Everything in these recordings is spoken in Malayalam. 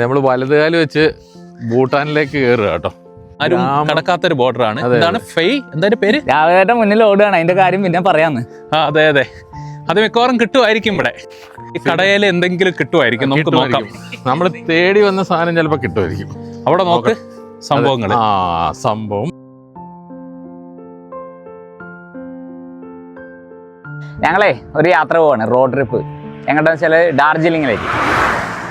നമ്മൾ കാലം വെച്ച് ഭൂട്ടാനിലേക്ക് കയറുക കേട്ടോ. ആരും കടക്കാത്ത കടക്കാത്തൊരു ബോർഡർ ആണ്. എന്താണ്? ഫെയ് എന്തായാലും പേര്? രാവിലെ മുന്നിൽ ഓടുകയാണ്. അതിന്റെ കാര്യം പിന്നെ പറയാന്ന്. ആ അതെ അതെ. അത് മിക്കവാറും കിട്ടുമായിരിക്കും ഇവിടെ. ഈ കടയിൽ എന്തെങ്കിലും കിട്ടുമായിരിക്കും. നമുക്ക് നോക്കാം. നമ്മൾ തേടി വന്ന സാധനം ചിലപ്പോ കിട്ടുമായിരിക്കും. അവിടെ നോക്ക് സംഭവങ്ങൾ ആ സംഭവം. ഞങ്ങളെ ഒരു യാത്ര പോവാണ്. റോഡ് ട്രിപ്പ് എങ്ങോട്ടാന്ന് വെച്ചാൽ ഡാർജിലിംഗിലേക്ക്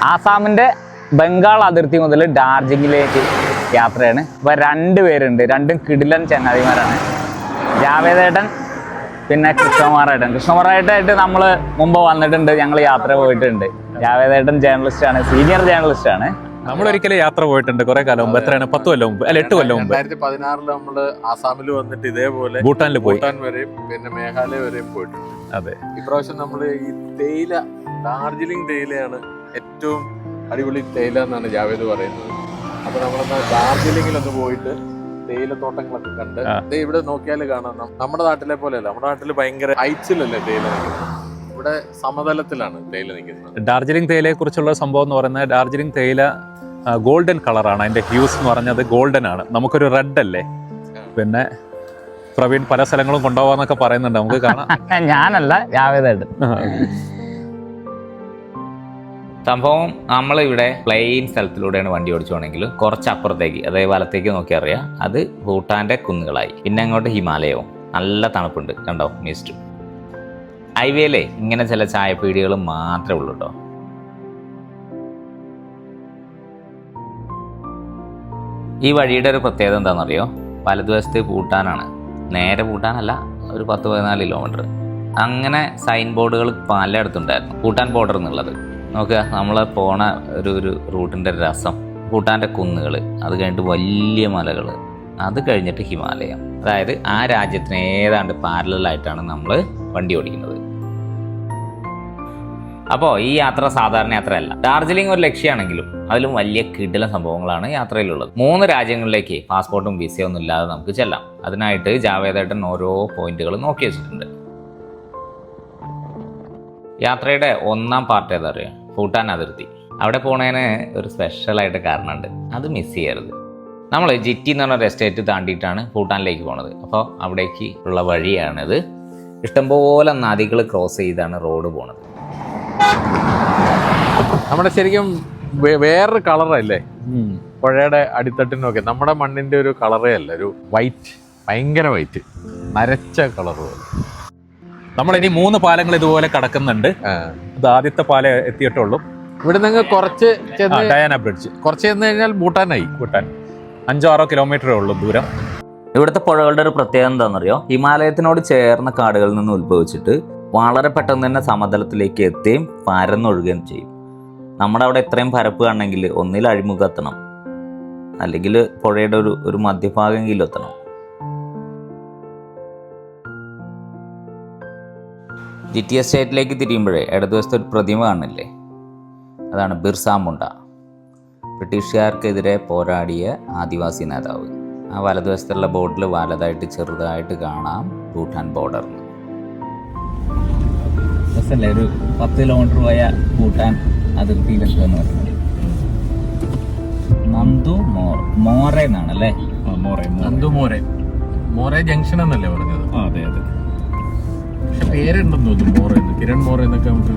ആസാമിന്റെ ബംഗാൾ അതിർത്തി മുതൽ ഡാർജിലിംഗിലേക്ക് യാത്രയാണ്. അപ്പോൾ രണ്ട് പേരുണ്ട്. രണ്ടും കിടിലൻ ചങ്ങാതിമാരാണ്. ജാവേദേട്ടൻ പിന്നെ കൃഷ്ണകുമാറേട്ടൻ കൃഷ്ണകുമാറായിട്ടായിട്ട് നമ്മൾ മുമ്പ് വന്നിട്ടുണ്ട്. ഞങ്ങൾ യാത്ര പോയിട്ടുണ്ട്. ജാവേദേട്ടൻ ജേർണലിസ്റ്റ് ആണ്. സീനിയർ ജേർണലിസ്റ്റ് ആണ്. നമ്മൾ ഒരിക്കലും യാത്ര പോയിട്ടുണ്ട്. കുറെ കാലം മുമ്പ്. എത്രയാണ്? പത്ത് കൊല്ലം മുമ്പ്. അല്ല എട്ട് കൊല്ലം മുമ്പ്. രണ്ടായിരത്തി പതിനാറിൽ നമ്മൾ ആസാമിൽ വന്നിട്ട് ഇതേപോലെ ഭൂട്ടാനിൽ പോയി. ഭൂട്ടാൻ വരെയും പിന്നെ മേഘാലയ വരെയും പോയിട്ടുണ്ട്. അതെ. ഇപ്രാവശ്യം നമ്മൾ ഈ തേയില ഡാർജിലിംഗ് തേയിലയാണ് ഏറ്റവും അടിപൊളി തേയില എന്നാണ് ജാവേദ് പറയുന്നത്. അപ്പൊ നമ്മളൊന്ന് ഡാർജിലിംഗിലൊന്ന് പോയിട്ട് തേയിലത്തോട്ടങ്ങളൊക്കെ കണ്ട് അത് ദേ ഇവിടെ നോക്കിയാൽ കാണാം. നമ്മുടെ നാട്ടിലെ പോലെയല്ല. നമ്മുടെ നാട്ടിൽ ഭയങ്കര ഐച്ചിലല്ലേ തേയില ഇവിടെ സമതലത്തിലാണ് തേയില നിൽക്കുന്നത് ഡാർജിലിംഗ് തേയിലയെ കുറിച്ചുള്ള സംഭവം എന്ന് പറയുന്നത് ഡാർജിലിംഗ് തേയില ഗോൾഡൻ കളറാണ്. അതിന്റെ ഹ്യൂസ് എന്ന് പറഞ്ഞത് ഗോൾഡൻ ആണ്. നമുക്കൊരു റെഡ് അല്ലേ? പിന്നെ പ്രവീൺ പല സ്ഥലങ്ങളും കൊണ്ടുപോകാന്നൊക്കെ പറയുന്നുണ്ട്. നമുക്ക് കാണാം. ഞാനല്ല ജാവേദേട്ടൻ സംഭവം നമ്മളിവിടെ പ്ലെയിൻ സ്ഥലത്തിലൂടെയാണ് വണ്ടി ഓടിച്ചുവാണെങ്കിൽ കുറച്ച് അപ്പുറത്തേക്ക് അതായത് വലത്തേക്ക് നോക്കി അറിയാം അത് ഭൂട്ടാന്റെ കുന്നുകളായി. പിന്നെ അങ്ങോട്ട് ഹിമാലയവും. നല്ല തണുപ്പുണ്ട്. കണ്ടോ? മിസ്റ്റ് ഹൈവേയിലേ ഇങ്ങനെ ചില ചായപ്പീടികൾ മാത്രമേ ഉള്ളൂ കേട്ടോ ഈ വഴിയുടെ ഒരു പ്രത്യേകത എന്താണെന്നറിയോ? വലതുവശത്ത് പൂട്ടാനാണ് നേരെ പൂട്ടാനല്ല ഒരു പത്ത് പതിനാല് കിലോമീറ്റർ അങ്ങനെ സൈൻ ബോർഡുകൾ പലയിടത്തുണ്ടായിരുന്നു. പൂട്ടാൻ ബോർഡർ എന്നുള്ളത്. നോക്കുക നമ്മൾ പോണ ഒരു ഒരു റൂട്ടിന്റെ രസം. ഭൂട്ടാന്റെ കുന്നുകൾ അത് കഴിഞ്ഞിട്ട് വലിയ മലകൾ അത് കഴിഞ്ഞിട്ട് ഹിമാലയം. അതായത് ആ രാജ്യത്തിന് ഏതാണ്ട് പാരലായിട്ടാണ് നമ്മൾ വണ്ടി ഓടിക്കുന്നത്. അപ്പോൾ ഈ യാത്ര സാധാരണ യാത്രയല്ല. ഡാർജിലിംഗ് ഒരു ലക്ഷ്യമാണെങ്കിലും അതിലും വലിയ കിടില സംഭവങ്ങളാണ് യാത്രയിലുള്ളത്. മൂന്ന് രാജ്യങ്ങളിലേക്ക് പാസ്പോർട്ടും വിസയൊന്നും ഇല്ലാതെ നമുക്ക് ചെല്ലാം. അതിനായിട്ട് ജാവേദേട്ടൻ ഓരോ പോയിന്റുകൾ നോക്കി വെച്ചിട്ടുണ്ട്. യാത്രയുടെ ഒന്നാം പാർട്ട് ഏതാ അറിയാം ഭൂട്ടാൻ അതിർത്തി. അവിടെ പോണേന് ഒരു സ്പെഷ്യലായിട്ട് കാരണമുണ്ട്. അത് മിസ് ചെയ്യരുത്. നമ്മൾ ജിറ്റി എന്ന് പറഞ്ഞ എസ്റ്റേറ്റ് താണ്ടിയിട്ടാണ് ഭൂട്ടാനിലേക്ക് പോണത്. അപ്പോൾ അവിടേക്ക് ഉള്ള വഴിയാണിത്. ഇഷ്ടംപോലെ നദികൾ ക്രോസ് ചെയ്താണ് റോഡ് പോണത്. നമ്മുടെ ശരിക്കും വേറൊരു കളറല്ലേ പുഴയുടെ അടിത്തട്ടിനൊക്കെ നമ്മുടെ മണ്ണിന്റെ ഒരു കളറേ അല്ല ഒരു വൈറ്റ് ഭയങ്കര വൈറ്റ് നരച്ച കളർ പോലെ. നമ്മൾ ഇനി മൂന്ന് പാലങ്ങൾ ഇതുപോലെ കടക്കുന്നുണ്ട്. ഇത് ആദ്യത്തെ പാലം എത്തിയിട്ടുള്ളൂ. ഇവിടെ നിങ്ങൾ കുറച്ച് ഡയാന ബ്രിഡ്ജ്. കുറച്ച് ചെന്ന് കഴിഞ്ഞാൽ ഭൂട്ടാനായി. ഭൂട്ടാൻ. അഞ്ചോ ആറോ കിലോമീറ്ററേ ഉള്ളൂ ദൂരം. ഇവിടുത്തെ പുഴകളുടെ ഒരു പ്രത്യേകത എന്താണെന്നറിയോ? ഹിമാലയത്തിനോട് ചേർന്ന കാടുകളിൽ നിന്ന് ഉത്ഭവിച്ചിട്ട് വളരെ പെട്ടെന്ന് തന്നെ സമതലത്തിലേക്ക് എത്തുകയും പരന്നൊഴുകുകയും ചെയ്യും. നമ്മുടെ അവിടെ ഇത്രയും പരപ്പ് കാണണമെങ്കിൽ ഒന്നിൽ അഴിമുഖെത്തണം. അല്ലെങ്കിൽ പുഴയുടെ ഒരു ഒരു മധ്യഭാഗമെങ്കിലും എത്തണം. ജി ടി എസ് സ്റ്റേറ്റിലേക്ക് തിരിയുമ്പോഴേ ഇടതുവശത്ത് ഒരു പ്രതിമ കാണില്ലേ? അതാണ് ബിർസ മുണ്ട. ബ്രിട്ടീഷുകാർക്കെതിരെ പോരാടിയ ആദിവാസി നേതാവ്. ആ വലതുവശത്തുള്ള ബോർഡിൽ വലതായിട്ട് ചെറുതായിട്ട് കാണാം ഭൂട്ടാൻ ബോർഡർ ബസ്സല്ലേ ഒരു പത്ത് കിലോമീറ്റർ പോയ ഭൂട്ടാൻ അതിർത്തിയിലെത്തുക പറയുന്നത്. നന്ദു മോർ മോറെ എന്നാണ് അല്ലേ നന്ദു മോരെ മോരെ ജംഗ്ഷൻ എന്നല്ലേ പറഞ്ഞത്? അതെ അതെ. പക്ഷെ പേരുണ്ടെന്ന് തോന്നുന്നു മോറ എന്ന്. കിരൺ മോറ എന്നൊക്കെ നമുക്ക്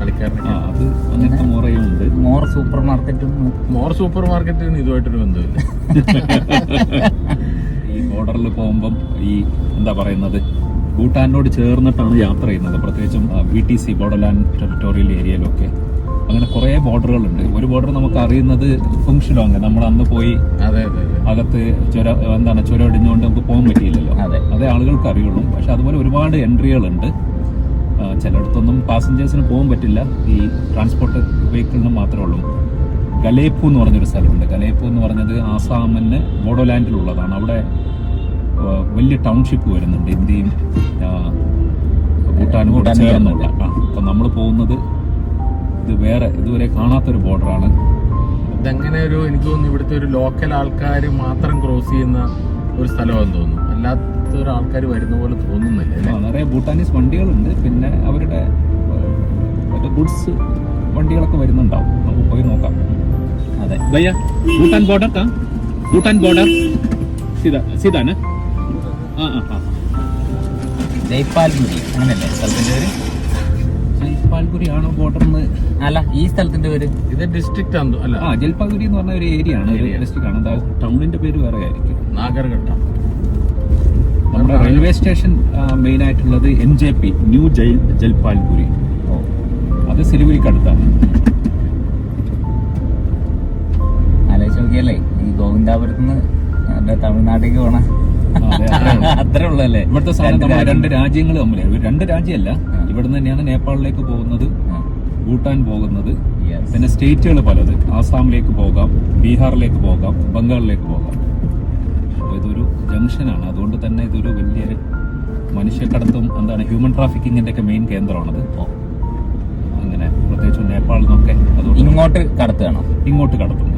കളിക്കാരനൊക്കെ അത് അങ്ങനത്തെ ഉണ്ട്. മോർ സൂപ്പർ മാർക്കറ്റും മോർ സൂപ്പർ മാർക്കറ്റിന് ഇതുമായിട്ടൊരു ബന്ധമില്ല. ഈ ബോർഡറിൽ പോകുമ്പം ഈ എന്താ പറയുന്നത്? ഭൂട്ടാനോട് ചേർന്നിട്ടാണ് യാത്ര ചെയ്യുന്നത്. പ്രത്യേകിച്ചും B T C borderland territorial ഏരിയയിലൊക്കെ അങ്ങനെ കുറേ ബോർഡറുകളുണ്ട്. ഒരു ബോർഡർ നമുക്ക് അറിയുന്നത് ഫുങ്ഷിലോങ് നമ്മൾ അന്ന് പോയി അകത്ത് ചുര എന്താണ് ചുരം ഇടിഞ്ഞുകൊണ്ട് നമുക്ക് പോകാൻ പറ്റിയില്ലല്ലോ. അതെ. ആളുകൾക്ക് അറിയുള്ളൂ. പക്ഷെ അതുപോലെ ഒരുപാട് എൻട്രികളുണ്ട്. ചിലയിടത്തൊന്നും പാസഞ്ചേഴ്സിന് പോകാൻ പറ്റില്ല. ഈ ട്രാൻസ്പോർട്ട് വെഹിക്കിളിന് മാത്രമേ ഉള്ളൂ. ഗലേപ്പു എന്ന് പറഞ്ഞൊരു സ്ഥലമുണ്ട്. ഗലേപ്പു എന്ന് പറഞ്ഞത് ആസാമിന് ബോഡോലാൻഡിലുള്ളതാണ്. അവിടെ വലിയ ടൗൺഷിപ്പ് വരുന്നുണ്ട്. ഇന്ത്യയും ഭൂട്ടാനും കൂടെ ചേർന്നില്ല അപ്പം നമ്മൾ പോകുന്നത് ഇത് വേറെ ഇതുവരെ കാണാത്തൊരു ബോർഡറാണ് ഇതങ്ങനെ ഒരു എനിക്ക് തോന്നുന്നു ഇവിടുത്തെ ഒരു ലോക്കൽ ആൾക്കാർ മാത്രം ക്രോസ് ചെയ്യുന്ന ഒരു സ്ഥലമാണെന്ന് തോന്നുന്നു. അല്ലാത്തൊരു ആൾക്കാർ വരുന്ന പോലെ തോന്നുന്നില്ല നിറയെ ഭൂട്ടാനീസ് വണ്ടികളുണ്ട്. പിന്നെ അവരുടെ മറ്റേ ഗുഡ്സ് വണ്ടികളൊക്കെ വരുന്നുണ്ടാവും. നമുക്ക് പോയി നോക്കാം. അതെ. ഭയ്യ ഭൂട്ടാൻ ബോർഡർ കാ ഭൂട്ടാൻ ബോർഡർ സീതാ സീതാനാ? ജയ്പാൽഗുരി. അങ്ങനല്ലേ? സ്ഥലത്തിന്റെ പേര്? ജൽപാൽഗുരി ആണോ ബോർഡർ അല്ല ഈ സ്ഥലത്തിന്റെ പേര്. ഇത് ഡിസ്ട്രിക്ട് ആണ് അല്ല. ആ ജൽപാൽഗുരി എന്ന് പറഞ്ഞ ഒരു ഏരിയ ആണ്. ഒരു ഡിസ്ട്രിക്ട് ആണ്. ടൗണിന്റെ പേര് വേറെ ആയിരിക്കും. നാഗർഘട്ട. നമ്മുടെ റെയിൽവേ സ്റ്റേഷൻ മെയിൻ ആയിട്ടുള്ളത് എൻ ജെ പി ന്യൂ ജയിൽ ജൽപാൽഗുരി അത് സിലിഗുരിക്ക് അടുത്താണ്. ആലോചിച്ച് നോക്കിയല്ലേ? ഈ ഗോവിന്ദാപുരത്ത് നിന്ന് തമിഴ്നാട്ടിലേക്ക് പോണ അത്രേ ഉള്ളല്ലേ ഇവിടുത്തെ സാധനം രണ്ട് രാജ്യങ്ങൾ. തമ്മിലാണ് രണ്ട് രാജ്യമല്ല. ഇവിടുന്ന് തന്നെയാണ് നേപ്പാളിലേക്ക് പോകുന്നത് ഭൂട്ടാൻ പോകുന്നത്. പിന്നെ സ്റ്റേറ്റുകൾ പലത്. ആസാമിലേക്ക് പോകാം ബീഹാറിലേക്ക് പോകാം ബംഗാളിലേക്ക് പോകാം. ഇതൊരു ജംഗ്ഷനാണ്. അതുകൊണ്ട് തന്നെ ഇതൊരു വലിയ മനുഷ്യക്കടത്തും എന്താണ് ഹ്യൂമൻ ട്രാഫിക്കിങ്ങിന്റെ ഒക്കെ മെയിൻ കേന്ദ്രമാണത് അങ്ങനെ പ്രത്യേകിച്ച് നേപ്പാളിൽ നിന്നൊക്കെ അതുകൊണ്ട് ഇങ്ങോട്ട് കടത്തുകയാണോ? ഇങ്ങോട്ട് കടത്തുന്നു.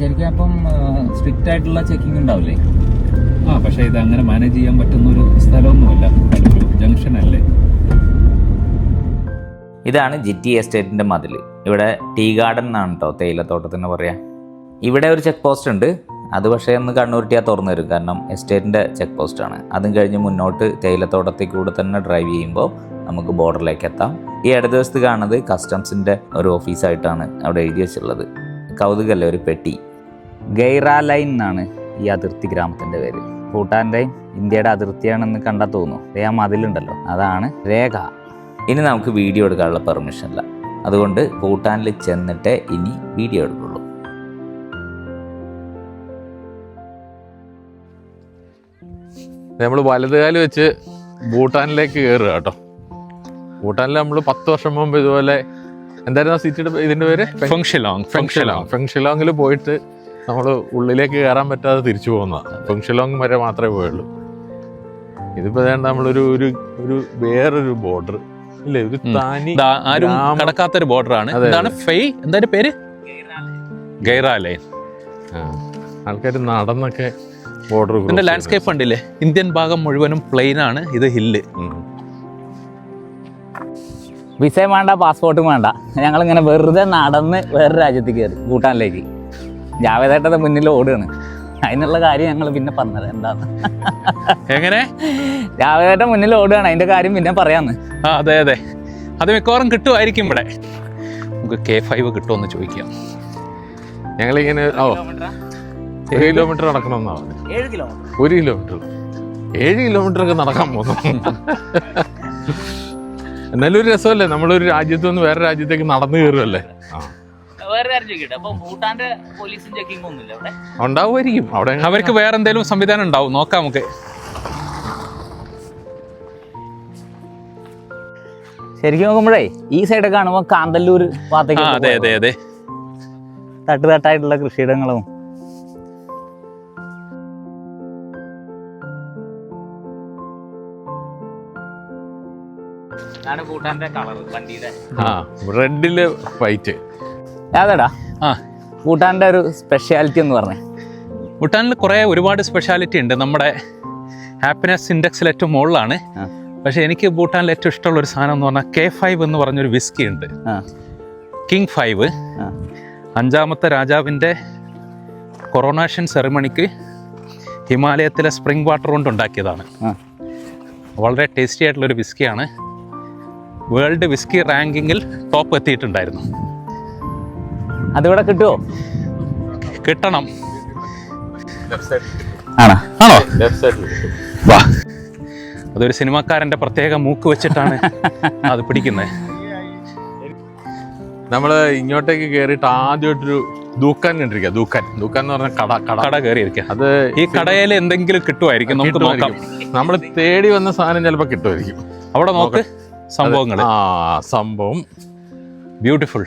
ശരിക്കും അപ്പം സ്ട്രിക്റ്റ് ആയിട്ടുള്ള ചെക്കിംഗ് ഉണ്ടാവില്ലേ? ആ പക്ഷേ ഇത് അങ്ങനെ മാനേജ് ചെയ്യാൻ പറ്റുന്ന ഒരു സ്ഥലമൊന്നുമല്ല. ഒരു ജംഗ്ഷൻ അല്ലേ? ഇതാണ് ജിറ്റി എസ്റ്റേറ്റിന്റെ മതിൽ ഇവിടെ ടീ ഗാർഡൻ എന്നാണ് കേട്ടോ തേയിലത്തോട്ടത്തിന് പറയാ ഇവിടെ ഒരു ചെക്ക് പോസ്റ്റ് ഉണ്ട്. അത് പക്ഷേ ഒന്ന് കണ്ണൂരിട്ടിയാൽ തുറന്നു വരും. കാരണം എസ്റ്റേറ്റിന്റെ ചെക്ക് പോസ്റ്റ് ആണ്. അതും കഴിഞ്ഞ് മുന്നോട്ട് തേയിലത്തോട്ടത്തിൽ കൂടെ തന്നെ ഡ്രൈവ് ചെയ്യുമ്പോൾ നമുക്ക് ബോർഡറിലേക്ക് എത്താം. ഈ ഇടതുവശത്ത് കാണുന്നത് കസ്റ്റംസിന്റെ ഒരു ഓഫീസായിട്ടാണ് അവിടെ എഴുതി വെച്ചിട്ടുള്ളത്. കൗതുകല്ലേ ഒരു പെട്ടി. ഗൈറ ലൈൻ എന്നാണ് ഈ അതിർത്തി ഗ്രാമത്തിന്റെ പേര്. ഭൂട്ടാന്റെയും ഇന്ത്യയുടെ അതിർത്തിയാണെന്ന് കണ്ടാൽ തോന്നുന്നു. ഏ ആ മതിലുണ്ടല്ലോ. അതാണ് രേഖ. ഇനി നമുക്ക് വീഡിയോ എടുക്കാനുള്ള പെർമിഷൻ ഇല്ല അതുകൊണ്ട് ഭൂട്ടാനിൽ ചെന്നിട്ടേ ഇനി വീഡിയോ എടുക്കുള്ളൂ. നമ്മൾ വലതുകാൽ വെച്ച് ഭൂട്ടാനിലേക്ക് കയറുക കേട്ടോ. ഭൂട്ടാനിൽ നമ്മൾ പത്ത് വർഷം മുമ്പ് ഇതുപോലെ എന്തായിരുന്നു ആ സിറ്റിയുടെ ഇതിന്റെ പേര്? ഫെങ്ഷിലോങ് ഫെങ്ഷിലോങ് ഫെങ്ഷിലോങ്ങിൽ പോയിട്ട് നമ്മൾ ഉള്ളിലേക്ക് കയറാൻ പറ്റാതെ തിരിച്ചു പോകുന്നതാണ് ലോങ് വരെ മാത്രമേ പോയുള്ളൂ. ഇതിപ്പോ വേണ്ട നമ്മളൊരു ഒരു ഒരു വേറൊരു ബോർഡർ ഇല്ലേ? ഒരു താനി ആരും കടക്കാത്ത കടക്കാത്തൊരു ബോർഡർ ആണ്. എന്താണ്? ഫെയ്? എന്താണ് പേര്? ഗൈറാലേ ആൾക്കാർ നടന്നൊക്കെ ബോർഡർ ഇതിന്റെ ലാൻഡ്സ്കേപ്പ് ഉണ്ടല്ലേ ഇന്ത്യൻ ഭാഗം മുഴുവനും പ്ലെയിൻ ആണ്. ഇത് ഹില്ല് വിസയും വേണ്ട പാസ്പോർട്ടും വേണ്ട. ഞങ്ങളിങ്ങനെ വെറുതെ നടന്ന് വേറെ രാജ്യത്ത് കയറി ഭൂട്ടാനിലേക്ക്. ജാവേദേട്ടന്റെ മുന്നിൽ ഓടുകയാണ്. അതിനുള്ള കാര്യം ഞങ്ങൾ പിന്നെ പറഞ്ഞത് എന്താന്ന്. എങ്ങനെ? ജാവേദേട്ടൻ മുന്നിൽ ഓടുകയാണ്. അതിന്റെ കാര്യം പിന്നെ പറയാന്ന്. ആ അതെ അതെ. അത് മിക്കവാറും കിട്ടുമായിരിക്കും ഇവിടെ. നമുക്ക് കെ ഫൈവ് കിട്ടുമെന്ന് ചോദിക്കാം. ഞങ്ങളിങ്ങനെ ഓ. ഒരു കിലോമീറ്റർ നടക്കണം. ഏഴ് ഒരു കിലോമീറ്റർ. ഏഴ് കിലോമീറ്റർ ഒക്കെ നടക്കാൻ പോകുന്നു. എന്നാലും ഒരു രസമല്ലേ? നമ്മളൊരു രാജ്യത്തു നിന്ന് വേറെ രാജ്യത്തേക്ക് നടന്നു കയറുമല്ലേ വേറെ കാര്യം ചോദിക്കട്ടെ അപ്പൊ ഭൂട്ടാന്റെ പോലീസും ചെക്കിംഗ് ഒന്നുമില്ല അവിടെ. ഉണ്ടാവുമായിരിക്കും. അവിടെ അവർക്ക് വേറെ എന്തെങ്കിലും സംവിധാനം ഉണ്ടാവും. നോക്കാം നമുക്ക്. ശരിക്കും നോക്കുമ്പോഴേ ഈ സൈഡൊക്കെ കാണുമ്പോൾ കാന്തല്ലൂർ ആ അതെ അതെ അതെ. തട്ട് കൃഷിയിടങ്ങളും. കൃഷിയിടങ്ങളും ഭൂട്ടാന്റെ കളർ വണ്ടിയുടെ. ആ റെഡിൽ വൈറ്റ് അതെടാ ആ. ഭൂട്ടാന്റെ ഒരു സ്പെഷ്യാലിറ്റി എന്ന് പറഞ്ഞേ. ഭൂട്ടാനിൽ കുറേ ഒരുപാട് സ്പെഷ്യാലിറ്റി ഉണ്ട്. നമ്മുടെ ഹാപ്പിനെസ് ഇൻഡെക്സിൽ ഏറ്റവും മുകളിലാണ്. പക്ഷേ എനിക്ക് ഭൂട്ടാനിൽ ഏറ്റവും ഇഷ്ടമുള്ള ഒരു സാധനം എന്ന് പറഞ്ഞാൽ കെ ഫൈവ് എന്ന് പറഞ്ഞൊരു വിസ്കി ഉണ്ട്. കിങ് ഫൈവ് അഞ്ചാമത്തെ രാജാവിന്റെ കൊറോണേഷൻ സെറിമണിക്ക് ഹിമാലയത്തിലെ സ്പ്രിംഗ് വാട്ടർ കൊണ്ട് ഉണ്ടാക്കിയതാണ്. വളരെ ടേസ്റ്റി ആയിട്ടുള്ളൊരു വിസ്കിയാണ് വേൾഡ് വിസ്കി റാങ്കിങ്ങിൽ ടോപ്പ് എത്തിയിട്ടുണ്ടായിരുന്നു. അതിവിടെ കിട്ടുമോ കിട്ടണം. ആണോ? ആണോ? വാ. അതൊരു സിനിമാക്കാരന്റെ പ്രത്യേക മൂക്ക് വെച്ചിട്ടാണ് അത് പിടിക്കുന്നത് നമ്മൾ ഇങ്ങോട്ടേക്ക് കയറിയിട്ട് ആദ്യമായിട്ടൊരു ദൂക്കാൻ കണ്ടിരിക്കുക ദൂക്കാൻ. ദൂക്കാൻ എന്ന് പറഞ്ഞ കട കട. കട കയറിയിരിക്കുക അത് ഈ കടയിൽ എന്തെങ്കിലും കിട്ടുമായിരിക്കും. നമുക്ക് നോക്കാം. നമ്മൾ തേടി വന്ന സാധനം ചിലപ്പോൾ കിട്ടുമായിരിക്കും. അവിടെ നോക്ക് സംഭവങ്ങൾ ആ സംഭവം. ബ്യൂട്ടിഫുൾ.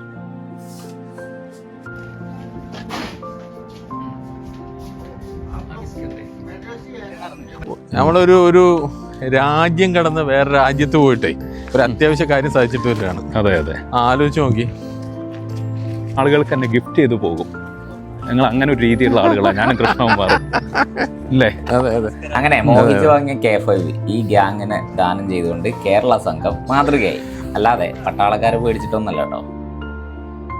നമ്മളൊരു ഒരു രാജ്യം കടന്ന് വേറെ രാജ്യത്ത് പോയിട്ടേ ഒരു അത്യാവശ്യ കാര്യം സാധിച്ചിട്ട് വരികയാണ്. അതെ അതെ. ആലോചിച്ച് നോക്കി. ആളുകൾക്ക് എന്നെ ഗിഫ്റ്റ് ചെയ്തു പോകും. ഞങ്ങൾ അങ്ങനെ ഒരു രീതിയിലുള്ള ആളുകളാണ് ഞാനും കൃഷ്ണകുമാറും അല്ലേ? അതെ അതെ. അങ്ങനെ മോഹിച്ച് വാങ്ങിയ കെ ഫൈവ് ഈ ഗ്യാങ്ങിനെ ദാനം ചെയ്തുകൊണ്ട് കേരള സംഘം മാതൃകയായി. അല്ലാതെ പട്ടാളക്കാരെ പേടിച്ചിട്ടൊന്നല്ല കേട്ടോ.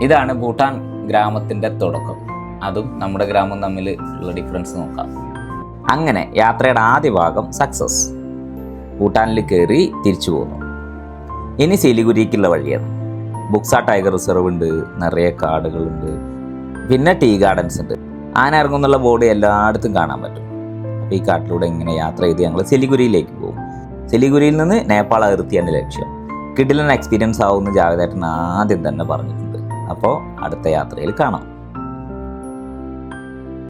ഇതാണ് ഭൂട്ടാൻ ഗ്രാമത്തിന്റെ തുടക്കം. അതും നമ്മുടെ ഗ്രാമം തമ്മിൽ ഉള്ള ഡിഫറൻസ് നോക്കാം. അങ്ങനെ യാത്രയുടെ ആദ്യ ഭാഗം സക്സസ് ഭൂട്ടാനിൽ കയറി തിരിച്ചു പോന്നു. ഇനി സിലിഗുരിക്കുള്ള വഴിയാണ്. ബുക്സ ടൈഗർ റിസർവ് ഉണ്ട് നിറയെ കാടുകളുണ്ട് പിന്നെ ടീ ഗാർഡൻസ് ഉണ്ട്. ആന ഇറങ്ങുന്നുള്ള ബോർഡ് എല്ലായിടത്തും കാണാൻ പറ്റും. അപ്പോൾ ഈ കാട്ടിലൂടെ ഇങ്ങനെ യാത്ര ചെയ്ത് ഞങ്ങൾ സിലിഗുരിയിലേക്ക് പോകും. സിലിഗുരിയിൽ നിന്ന് നേപ്പാൾ അതിർത്തിയാണ് ലക്ഷ്യം. കിഡിലൻ എക്സ്പീരിയൻസ് ആവുമെന്ന് ജാവേദേട്ടൻ ആദ്യം തന്നെ പറഞ്ഞിട്ടുണ്ട്. അപ്പോൾ അടുത്ത യാത്രയിൽ കാണാം.